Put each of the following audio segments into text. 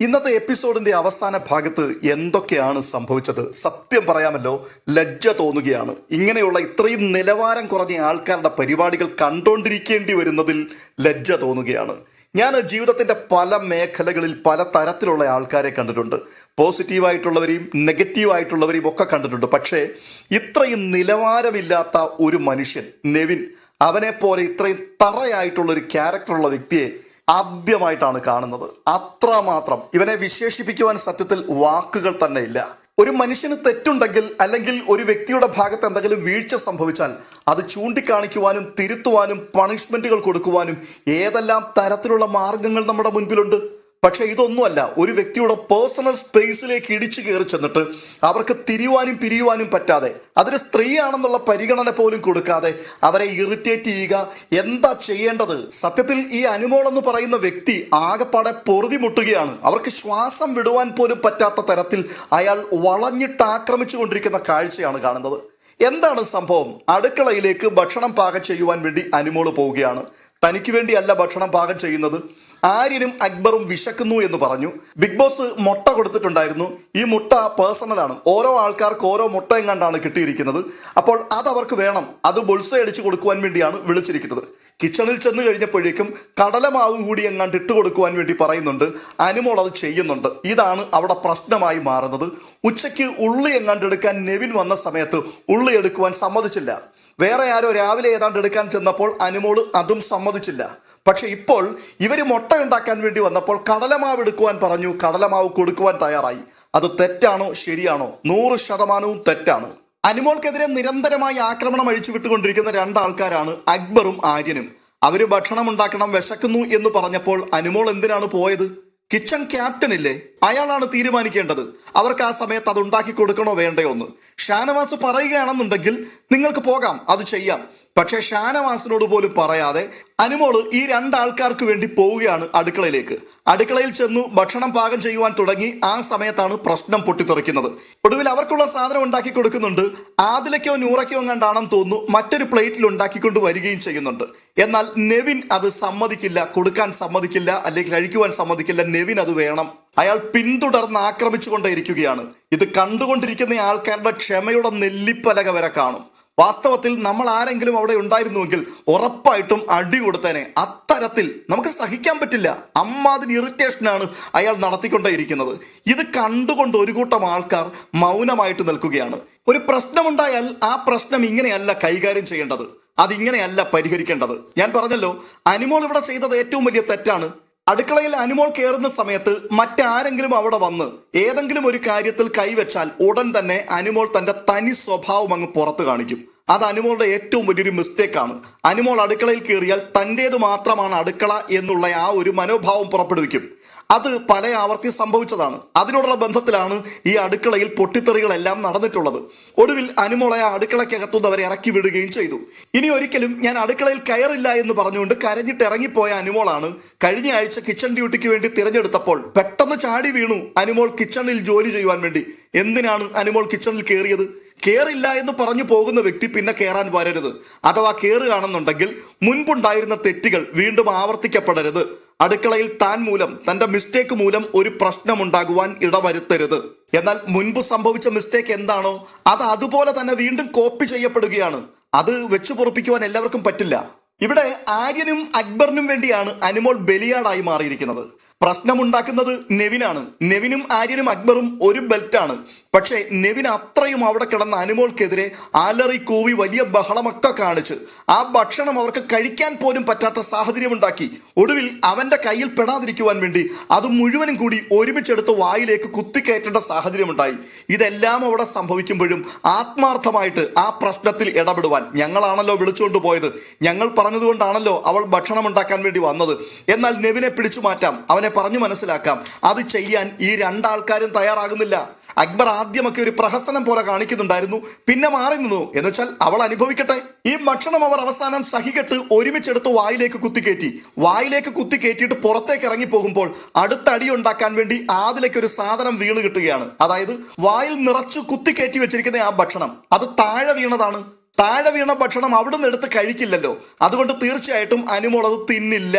ഇന്നത്തെ എപ്പിസോഡിന്റെ അവസാന ഭാഗത്ത് എന്തൊക്കെയാണ് സംഭവിച്ചത്? സത്യം പറയാമല്ലോ ലജ്ജ തോന്നുകയാണ്. ഇങ്ങനെയുള്ള ഇത്രയും നിലവാരം കുറഞ്ഞ ആൾക്കാരുടെ പരിപാടികൾ കണ്ടുകൊണ്ടിരിക്കേണ്ടി വരുന്നതിൽ ലജ്ജ തോന്നുകയാണ്. ഞാൻ ജീവിതത്തിന്റെ പല മേഖലകളിൽ പല തരത്തിലുള്ള ആൾക്കാരെ കണ്ടിട്ടുണ്ട്. പോസിറ്റീവായിട്ടുള്ളവരെയും നെഗറ്റീവായിട്ടുള്ളവരെയും ഒക്കെ കണ്ടിട്ടുണ്ട്. പക്ഷേ ഇത്രയും നിലവാരമില്ലാത്ത ഒരു മനുഷ്യൻ നെവിൻ അവനെപ്പോലെ ഇത്രയും തറയായിട്ടുള്ള ഒരു ക്യാരക്ടറുള്ള വ്യക്തിയെ ആദ്യമായിട്ടാണ് കാണുന്നത്. അത്രമാത്രം. ഇവനെ വിശേഷിപ്പിക്കുവാൻ സത്യത്തിൽ വാക്കുകൾ തന്നെ ഇല്ല. ഒരു മനുഷ്യന് തെറ്റുണ്ടെങ്കിൽ അല്ലെങ്കിൽ ഒരു വ്യക്തിയുടെ ഭാഗത്ത് എന്തെങ്കിലും വീഴ്ച സംഭവിച്ചാൽ അത് ചൂണ്ടിക്കാണിക്കുവാനും തിരുത്തുവാനും പണിഷ്മെന്റുകൾ കൊടുക്കുവാനും ഏതെല്ലാം തരത്തിലുള്ള മാർഗങ്ങൾ നമ്മുടെ മുൻപിലുണ്ട്? പക്ഷെ ഇതൊന്നുമല്ല. ഒരു വ്യക്തിയുടെ പേഴ്സണൽ സ്പേസിലേക്ക് ഇടിച്ചു കയറി ചെന്നിട്ട് അവർക്ക് തിരിയുവാനും പിരിയുവാനും പറ്റാതെ അതൊരു സ്ത്രീയാണെന്നുള്ള പരിഗണന പോലും കൊടുക്കാതെ അവരെ ഇറിറ്റേറ്റ് ചെയ്യുക. എന്താ ചെയ്യേണ്ടത്? സത്യത്തിൽ ഈ അനുമോൾ എന്ന് പറയുന്ന വ്യക്തി ആകെപ്പാടെ പൊറുതി മുട്ടുകയാണ്. അവർക്ക് ശ്വാസം വിടുവാൻ പോലും പറ്റാത്ത തരത്തിൽ അയാൾ വളഞ്ഞിട്ട് ആക്രമിച്ചു കൊണ്ടിരിക്കുന്ന കാഴ്ചയാണ് കാണുന്നത്. എന്താണ് സംഭവം? അടുക്കളയിലേക്ക് ഭക്ഷണം പാകം ചെയ്യുവാൻ വേണ്ടി അനുമോൾ പോവുകയാണ്. തനിക്ക് വേണ്ടിയല്ല ഭക്ഷണം പാകം ചെയ്യുന്നത്. ആര്യനും അക്ബറും വിശക്കുന്നു എന്ന് പറഞ്ഞു. ബിഗ് ബോസ് മുട്ട കൊടുത്തിട്ടുണ്ടായിരുന്നു. ഈ മുട്ട പേഴ്സണലാണ് ഓരോ ആൾക്കാർക്ക് ഓരോ മുട്ട എങ്ങാണ്ടാണ് കിട്ടിയിരിക്കുന്നത്. അപ്പോൾ അത് അവർക്ക് വേണം. അത് ബുൾസ അടിച്ചു കൊടുക്കുവാൻ വേണ്ടിയാണ് വിളിച്ചിരിക്കുന്നത്. കിച്ചണിൽ ചെന്ന് കഴിഞ്ഞപ്പോഴേക്കും കടലമാവ് കൂടി എങ്ങാണ്ട് ഇട്ട് കൊടുക്കുവാൻ വേണ്ടി പറയുന്നുണ്ട്. അനുമോൾ അത് ചെയ്യുന്നുണ്ട്. ഇതാണ് അവിടെ പ്രശ്നമായി മാറുന്നത്. ഉച്ചയ്ക്ക് ഉള്ളി എങ്ങാണ്ട് എടുക്കാൻ നെവിൻ വന്ന സമയത്ത് ഉള്ളി എടുക്കുവാൻ സമ്മതിച്ചില്ല. വേറെ ആരോ രാവിലെ ഏതാണ്ട് എടുക്കാൻ ചെന്നപ്പോൾ അനുമോൾ അതും സമ്മതിച്ചില്ല. പക്ഷെ ഇപ്പോൾ ഇവർ മുട്ട ഉണ്ടാക്കാൻ വേണ്ടി വന്നപ്പോൾ കടലമാവ് എടുക്കുവാൻ പറഞ്ഞു. കടലമാവ് കൊടുക്കുവാൻ തയ്യാറായി. അത് തെറ്റാണോ? ശരിയാണോ? നൂറ് ശതമാനവും തെറ്റാണ്. അനുമോൾക്കെതിരെ നിരന്തരമായി ആക്രമണം അഴിച്ചു വിട്ടുകൊണ്ടിരിക്കുന്ന രണ്ടാൾക്കാരാണ് അക്ബറും ആര്യനും. അവർ ഭക്ഷണം ഉണ്ടാക്കണം വിശക്കുന്നു എന്ന് പറഞ്ഞപ്പോൾ അനുമോൾ എന്തിനാണ് പോയത്? കിച്ചൺ ക്യാപ്റ്റൻ ഇല്ലേ? അയാളാണ് തീരുമാനിക്കേണ്ടത്. അവർക്ക് ആ സമയത്ത് അത് ഉണ്ടാക്കി കൊടുക്കണോ വേണ്ടയോ എന്ന്. ഷാനവാസ് പറയുകയാണെന്നുണ്ടെങ്കിൽ നിങ്ങൾക്ക് പോകാം അത് ചെയ്യാം. പക്ഷേ ഷാനവാസിനോട് പോലും പറയാതെ അനുമോൾ ഈ രണ്ടാൾക്കാർക്ക് വേണ്ടി പോവുകയാണ് അടുക്കളയിലേക്ക്. അടുക്കളയിൽ ചെന്നു ഭക്ഷണം പാകം ചെയ്യുവാൻ തുടങ്ങി ആ സമയത്താണ് പ്രശ്നം പൊട്ടിത്തെറിക്കുന്നത്. ഒടുവിൽ അവർക്കുള്ള സാധനം ഉണ്ടാക്കി കൊടുക്കുന്നുണ്ട്. ആദിലക്കോ നൂറയ്ക്കോ എങ്ങാണ്ടാണെന്ന് തോന്നുന്നു മറ്റൊരു പ്ലേറ്റിൽ ഉണ്ടാക്കിക്കൊണ്ട് വരികയും ചെയ്യുന്നുണ്ട്. എന്നാൽ നെവിൻ അത് സമ്മതിക്കില്ല കൊടുക്കാൻ സമ്മതിക്കില്ല അല്ലെങ്കിൽ കഴിക്കുവാൻ സമ്മതിക്കില്ല. നെവിൻ അത് വേണം. അയാൾ പിന്തുടർന്ന് ആക്രമിച്ചുകൊണ്ടേയിരിക്കുകയാണ്. ഇത് കണ്ടുകൊണ്ടിരിക്കുന്ന ആൾക്കാരുടെ ക്ഷമയുടെ നെല്ലിപ്പലക വരെ കാണും. വാസ്തവത്തിൽ നമ്മൾ ആരെങ്കിലും അവിടെ ഉണ്ടായിരുന്നുവെങ്കിൽ ഉറപ്പായിട്ടും അടി കൊടുത്തേനെ. അത്തരത്തിൽ നമുക്ക് സഹിക്കാൻ പറ്റില്ല. അമ്മാതിരി ഇറിറ്റേഷനാണ് അയാൾ നടത്തിക്കൊണ്ടേയിരിക്കുന്നത്. ഇത് കണ്ടുകൊണ്ട് ഒരു കൂട്ടം ആൾക്കാർ മൗനമായിട്ട് നിൽക്കുകയാണ്. ഒരു പ്രശ്നമുണ്ടായാൽ ആ പ്രശ്നം ഇങ്ങനെയല്ല കൈകാര്യം ചെയ്യേണ്ടത്. അതിങ്ങനെയല്ല പരിഹരിക്കേണ്ടത്. ഞാൻ പറഞ്ഞല്ലോ അനിമോൾ ഇവിടെ ചെയ്തത് ഏറ്റവും വലിയ തെറ്റാണ്. അടുക്കളയിൽ അനുമോൾ കയറുന്ന സമയത്ത് മറ്റാരെങ്കിലും അവിടെ വന്ന് ഏതെങ്കിലും ഒരു കാര്യത്തിൽ കൈവച്ചാൽ ഉടൻ തന്നെ അനുമോൾ തന്റെ തനി സ്വഭാവം അങ്ങ് പുറത്ത് കാണിക്കും. അത് അനുമോളുടെ ഏറ്റവും വലിയൊരു മിസ്റ്റേക്കാണ് അനുമോൾ അടുക്കളയിൽ കയറിയാൽ തന്റേത് മാത്രമാണ് അടുക്കള എന്നുള്ള ആ ഒരു മനോഭാവം പുറപ്പെടുവിക്കും. അത് പല ആവർത്തി സംഭവിച്ചതാണ്. അതിനോടുള്ള ബന്ധത്തിലാണ് ഈ അടുക്കളയിൽ പൊട്ടിത്തെറികളെല്ലാം നടന്നിട്ടുള്ളത്. ഒടുവിൽ അനുമോളെ ആ അടുക്കളയ്ക്കകത്തുനിന്ന് അവരെ ഇറക്കി വിടുകയും ചെയ്തു. ഇനി ഒരിക്കലും ഞാൻ അടുക്കളയിൽ കയറില്ല എന്ന് പറഞ്ഞുകൊണ്ട് കരഞ്ഞിട്ട് ഇറങ്ങിപ്പോയ അനുമോളാണ് കഴിഞ്ഞ ആഴ്ച കിച്ചൺ ഡ്യൂട്ടിക്ക് വേണ്ടി തിരഞ്ഞെടുത്തപ്പോൾ പെട്ടെന്ന് ചാടി വീണു അനുമോൾ കിച്ചണിൽ ജോലി ചെയ്യുവാൻ വേണ്ടി. എന്തിനാണ് അനുമോൾ കിച്ചണിൽ കയറിയത്? കേറില്ല എന്ന് പറഞ്ഞു പോകുന്ന വ്യക്തി പിന്നെ കയറാൻ വരരുത്. അഥവാ കയറുകയാണെന്നുണ്ടെങ്കിൽ മുൻപുണ്ടായിരുന്ന തെറ്റുകൾ വീണ്ടും ആവർത്തിക്കപ്പെടരുത്. അടുക്കളയിൽ താൻ മൂലം തന്റെ മിസ്റ്റേക്ക് മൂലം ഒരു പ്രശ്നമുണ്ടാകുവാൻ ഇടവരുത്തരുത്. എന്നാൽ മുൻപ് സംഭവിച്ച മിസ്റ്റേക്ക് എന്താണോ അത് അതുപോലെ തന്നെ വീണ്ടും കോപ്പി ചെയ്യപ്പെടുകയാണ്. അത് വെച്ചു പൊറപ്പിക്കുവാൻ എല്ലാവർക്കും പറ്റില്ല. ഇവിടെ ആര്യനും അക്ബറിനും വേണ്ടിയാണ് അനുമോൾ ബലിയാടായി മാറിയിരിക്കുന്നത്. പ്രശ്നമുണ്ടാക്കുന്നത് നെവിനാണ്. നെവിനും ആര്യനും അക്ബറും ഒരു ബെൽറ്റാണ്. പക്ഷേ നെവിൻ അത്രയും അവിടെ കിടന്ന അനുമോൾക്കെതിരെ ആലറി കൂവി വലിയ ബഹളമൊക്കെ കാണിച്ച്. ആ ഭക്ഷണം അവർക്ക് കഴിക്കാൻ പോലും പറ്റാത്ത സാഹചര്യം ഉണ്ടാക്കി ഒടുവിൽ അവന്റെ കയ്യിൽ പെടാതിരിക്കുവാൻ വേണ്ടി അത് മുഴുവനും കൂടി ഒരുമിച്ചെടുത്ത് വായിലേക്ക് കുത്തിക്കയറ്റേണ്ട സാഹചര്യമുണ്ടായി. ഇതെല്ലാം അവിടെ സംഭവിക്കുമ്പോഴും ആത്മാർത്ഥമായിട്ട് ആ പ്രശ്നത്തിൽ ഇടപെടുവാൻ ഞങ്ങളാണല്ലോ വിളിച്ചുകൊണ്ട് പോയത്. ഞങ്ങൾ പറഞ്ഞതുകൊണ്ടാണല്ലോ അവൾ ഭക്ഷണം ഉണ്ടാക്കാൻ വേണ്ടി വന്നത്. എന്നാൽ നെവിനെ പിടിച്ചു മാറ്റാം. അവനെ പറഞ്ഞു മനസ്സിലാക്കാം. അത് ചെയ്യാൻ ഈ രണ്ടാൾക്കാരും തയ്യാറാകുന്നില്ല. അക്ബർ ആദ്യമൊക്കെ ഒരു പ്രഹസനം പോലെ കാണിക്കുന്നുണ്ടായിരുന്നു. പിന്നെ മാറി നിന്നു. വെച്ചാൽ അവൾ അനുഭവിക്കട്ടെ. ഈ ഭക്ഷണം അവർ അവസാനം സഹികെട്ട് ഒരുമിച്ചെടുത്ത് വായിലേക്ക് കുത്തിക്കയറ്റി വായിലേക്ക് കുത്തിക്കയറ്റിയിട്ട് പുറത്തേക്ക് ഇറങ്ങി പോകുമ്പോൾ അടുത്ത അടി ഉണ്ടാക്കാൻ വേണ്ടി ആദിലേക്ക് ഒരു സാധനം വീണ് കിട്ടുകയാണ്. അതായത് വായിൽ നിറച്ചു കുത്തിക്കയറ്റി വെച്ചിരിക്കുന്ന ആ ഭക്ഷണം. അത് താഴെ വീണതാണ്. താഴെ വീണ ഭക്ഷണം അവിടുന്ന് എടുത്ത് കഴിക്കില്ലല്ലോ. അതുകൊണ്ട് തീർച്ചയായിട്ടും അനുമോൾ അത് തിന്നില്ല.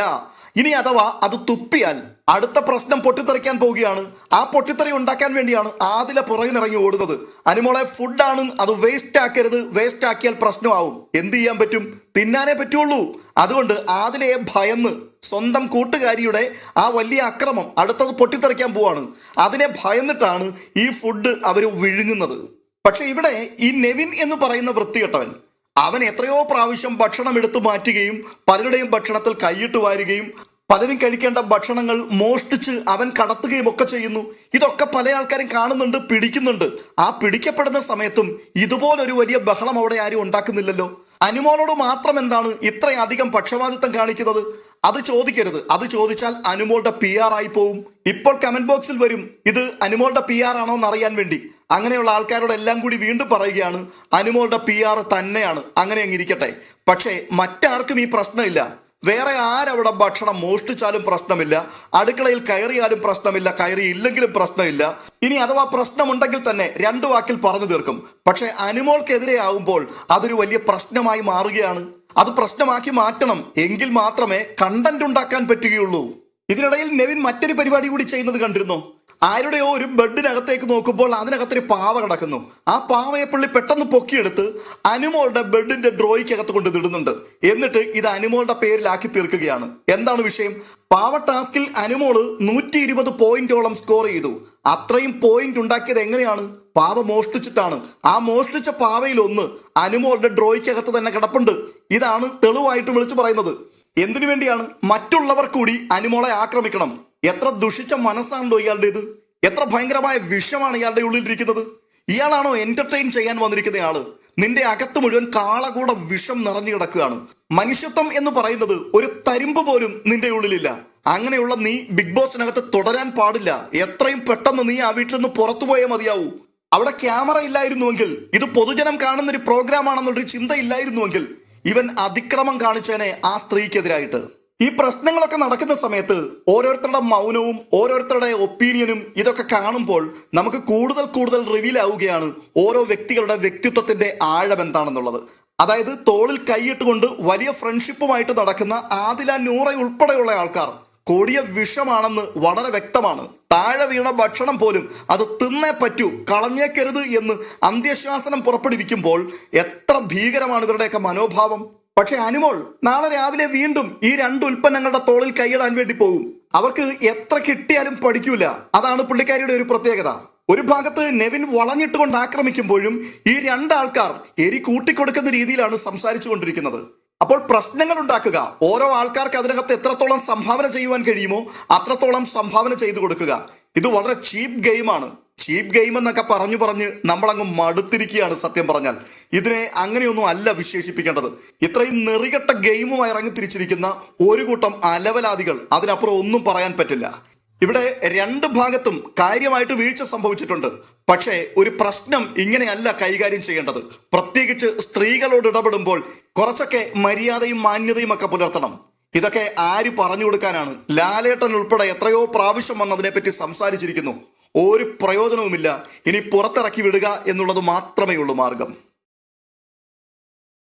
ഇനി അഥവാ അത് തുപ്പിയാൽ അടുത്ത പ്രശ്നം പൊട്ടിത്തെറിക്കാൻ പോവുകയാണ്. ആ പൊട്ടിത്തെറി ഉണ്ടാക്കാൻ വേണ്ടിയാണ് ആദില പുറകിനിറങ്ങി ഓടുന്നത്. അനുമോളെ ഫുഡാണ് അത് വേസ്റ്റ് ആക്കരുത് വേസ്റ്റ് ആക്കിയാൽ പ്രശ്നമാവും. എന്ത് ചെയ്യാൻ പറ്റും? തിന്നാനേ പറ്റുള്ളൂ. അതുകൊണ്ട് ആദിലയെ ഭയന്ന് സ്വന്തം കൂട്ടുകാരിയുടെ ആ വലിയ അക്രമം അടുത്തത് പൊട്ടിത്തെറിക്കാൻ പോവാണ്. അതിനെ ഭയന്നിട്ടാണ് ഈ ഫുഡ് അവർ വിഴുങ്ങുന്നത്. പക്ഷെ ഇവിടെ ഈ നെവിൻ എന്ന് പറയുന്ന വൃത്തികെട്ടവൻ അവൻ എത്രയോ പ്രാവശ്യം ഭക്ഷണം എടുത്തു മാറ്റുകയും പലരുടെയും ഭക്ഷണത്തിൽ കൈയിട്ട് വാരുകയും പലരും കഴിക്കേണ്ട ഭക്ഷണങ്ങൾ മോഷ്ടിച്ച് അവൻ കടത്തുകയും ഒക്കെ ചെയ്യുന്നു. ഇതൊക്കെ പല ആൾക്കാരും കാണുന്നുണ്ട് പിടിക്കുന്നുണ്ട്. ആ പിടിക്കപ്പെടുന്ന സമയത്തും ഇതുപോലൊരു വലിയ ബഹളം അവിടെ ആരും ഉണ്ടാക്കുന്നില്ലല്ലോ. അനുമോളോട് മാത്രം എന്താണ് ഇത്രയധികം പക്ഷപാതിത്വം കാണിക്കുന്നത്? അത് ചോദിക്കരുത്. അത് ചോദിച്ചാൽ അനുമോളുടെ പി ആർ ആയി പോവും. ഇപ്പോൾ കമന്റ് ബോക്സിൽ വരും. ഇത് അനുമോളുടെ പി ആർ ആണോ എന്ന് അറിയാൻ വേണ്ടി. അങ്ങനെയുള്ള ആൾക്കാരോട് എല്ലാം കൂടി വീണ്ടും പറയുകയാണ് അനുമോളുടെ പി ആർ തന്നെയാണ്. അങ്ങനെ അങ്ങ് ഇരിക്കട്ടെ. പക്ഷേ മറ്റാർക്കും ഈ പ്രശ്നമില്ല. വേറെ ആരവിടെ ഭക്ഷണം മോഷ്ടിച്ചാലും പ്രശ്നമില്ല. അടുക്കളയിൽ കയറിയാലും പ്രശ്നമില്ല. കയറി ഇല്ലെങ്കിലും പ്രശ്നമില്ല. ഇനി അഥവാ പ്രശ്നമുണ്ടെങ്കിൽ തന്നെ രണ്ടു വാക്കിൽ പറഞ്ഞു തീർക്കും. പക്ഷെ അനുമോൾക്കെതിരെ ആവുമ്പോൾ അതൊരു വലിയ പ്രശ്നമായി മാറുകയാണ്. അത് പ്രശ്നമാക്കി മാറ്റണം എങ്കിൽ മാത്രമേ കണ്ടന്റ് ഉണ്ടാക്കാൻ പറ്റുകയുള്ളൂ. ഇതിനിടയിൽ നെവിൻ മറ്റൊരു പരിപാടി കൂടി ചെയ്യുന്നത് കണ്ടിരുന്നു. ആരുടെയോ ഒരു ബെഡിനകത്തേക്ക് നോക്കുമ്പോൾ അതിനകത്തൊരു പാവ കിടക്കുന്നു. ആ പാവയെ പുള്ളി പെട്ടെന്ന് പൊക്കിയെടുത്ത് അനുമോളുടെ ബെഡിന്റെ ഡ്രോയ്ക്കകത്ത് കൊണ്ട് ഇടുന്നുണ്ട്. എന്നിട്ട് ഇത് അനുമോളുടെ പേരിലാക്കി തീർക്കുകയാണ്. എന്താണ് വിഷയം? പാവ ടാസ്കിൽ അനുമോൾ നൂറ്റി ഇരുപത് പോയിന്റോളം സ്കോർ ചെയ്തു. അത്രയും പോയിന്റ് ഉണ്ടാക്കിയത് എങ്ങനെയാണ്? പാവ മോഷ്ടിച്ചിട്ടാണ്. ആ മോഷ്ടിച്ച പാവയിൽ ഒന്ന് അനുമോളുടെ ഡ്രോയ്ക്കകത്ത് തന്നെ കിടപ്പുണ്ട്. ഇതാണ് തെളിവായിട്ട് വിളിച്ചു പറയുന്നത്. എന്തിനു വേണ്ടിയാണ് മറ്റുള്ളവർ കൂടി അനുമോളെ ആക്രമിക്കണം? എത്ര ദുഷിച്ച മനസ്സാണല്ലോ ഇയാളുടേത് എത്ര ഭയങ്കരമായ വിഷമാണ് ഇയാളുടെ ഉള്ളിലിരിക്കുന്നത് ഇയാളാണോ എന്റർടൈൻ ചെയ്യാൻ വന്നിരിക്കുന്ന ആൾ? നിന്റെ അകത്ത് മുഴുവൻ കാളകൂട വിഷം നിറഞ്ഞു കിടക്കുകയാണ്. മനുഷ്യത്വം എന്ന് പറയുന്നത് ഒരു തരിമ്പ് പോലും നിന്റെ ഉള്ളിലില്ല. അങ്ങനെയുള്ള നീ ബിഗ് ബോസിനകത്ത് തുടരാൻ പാടില്ല. എത്രയും പെട്ടെന്ന് നീ ആ വീട്ടിൽ നിന്ന് പുറത്തു പോയേ മതിയാവൂ. അവിടെ ക്യാമറ ഇല്ലായിരുന്നുവെങ്കിൽ ഇത് പൊതുജനം കാണുന്ന ഒരു പ്രോഗ്രാം ആണെന്നുള്ളൊരു ചിന്ത ഇല്ലായിരുന്നുവെങ്കിൽ ഇവൻ അതിക്രമം കാണിച്ചേനെ ആ സ്ത്രീക്കെതിരായിട്ട്. ഈ പ്രശ്നങ്ങളൊക്കെ നടക്കുന്ന സമയത്ത് ഓരോരുത്തരുടെ മൗനവും ഓരോരുത്തരുടെ ഒപ്പീനിയനും ഇതൊക്കെ കാണുമ്പോൾ നമുക്ക് കൂടുതൽ കൂടുതൽ റിവീൽ ആവുകയാണ് ഓരോ വ്യക്തികളുടെ വ്യക്തിത്വത്തിന്റെ ആഴം എന്താണെന്നുള്ളത്. അതായത് തോളിൽ കൈയിട്ടുകൊണ്ട് വലിയ ഫ്രണ്ട്ഷിപ്പുമായിട്ട് നടക്കുന്ന ആദില നൂറ ഉൾപ്പെടെയുള്ള ആൾക്കാർ കൊടിയ വിഷമാണെന്ന് വളരെ വ്യക്തമാണ്. താഴെ വീണ ഭക്ഷണം പോലും അത് തിന്നേ പറ്റൂ കളഞ്ഞേക്കരുത് എന്ന് അന്ത്യശാസനം പുറപ്പെടുവിക്കുമ്പോൾ എത്ര ഭീകരമാണ് ഇവരുടെയൊക്കെ മനോഭാവം. പക്ഷെ അനുമോൾ നാളെ രാവിലെ വീണ്ടും ഈ രണ്ട് ഉൽപ്പന്നങ്ങളുടെ തോളിൽ കൈയിടാൻ വേണ്ടി പോകും. അവർക്ക് എത്ര കിട്ടിയാലും പഠിക്കൂല. അതാണ് പുള്ളിക്കാരിയുടെ ഒരു പ്രത്യേകത. ഒരു ഭാഗത്ത് നെവിൻ വളഞ്ഞിട്ടുകൊണ്ട് ആക്രമിക്കുമ്പോഴും ഈ രണ്ടാൾക്കാർ എരി കൂട്ടിക്കൊടുക്കുന്ന രീതിയിലാണ് സംസാരിച്ചു കൊണ്ടിരിക്കുന്നത് അപ്പോൾ പ്രശ്നങ്ങൾ ഉണ്ടാക്കുക. ഓരോ ആൾക്കാർക്ക് അതിനകത്ത് എത്രത്തോളം സംഭാവന ചെയ്യുവാൻ കഴിയുമോ അത്രത്തോളം സംഭാവന ചെയ്തു കൊടുക്കുക. ഇത് വളരെ ചീപ്പ് ഗെയിമാണ്. ചീപ്പ് ഗെയിം എന്നൊക്കെ പറഞ്ഞു പറഞ്ഞ് നമ്മളങ്ങ് മടുത്തിരിക്കുകയാണ് സത്യം പറഞ്ഞാൽ. ഇതിനെ അങ്ങനെയൊന്നും അല്ല വിശേഷിപ്പിക്കേണ്ടത്. ഇത്രയും നെറികെട്ട ഗെയിമുമായി ഇറങ്ങി തിരിച്ചിരിക്കുന്ന ഒരു കൂട്ടം അലവലാദികൾ അതിനപ്പുറം ഒന്നും പറയാൻ പറ്റില്ല. ഇവിടെ രണ്ട് ഭാഗത്തും കാര്യമായിട്ട് വീഴ്ച സംഭവിച്ചിട്ടുണ്ട്. പക്ഷേ ഒരു പ്രശ്നം ഇങ്ങനെയല്ല കൈകാര്യം ചെയ്യേണ്ടത്. പ്രത്യേകിച്ച് സ്ത്രീകളോട് ഇടപെടുമ്പോൾ കുറച്ചൊക്കെ മര്യാദയും മാന്യതയും ഒക്കെ പുലർത്തണം. ഇതൊക്കെ ആര് പറഞ്ഞു കൊടുക്കാനാണ്? ലാലേട്ടൻ ഉൾപ്പെടെ എത്രയോ പ്രാവശ്യം വന്നതിനെപ്പറ്റി സംസാരിച്ചിരിക്കുന്നു. ഒരു പ്രയോജനവുമില്ല. ഇനി പുറത്തിറക്കി വിടുക എന്നുള്ളത് മാത്രമേ ഉള്ളൂ മാർഗം.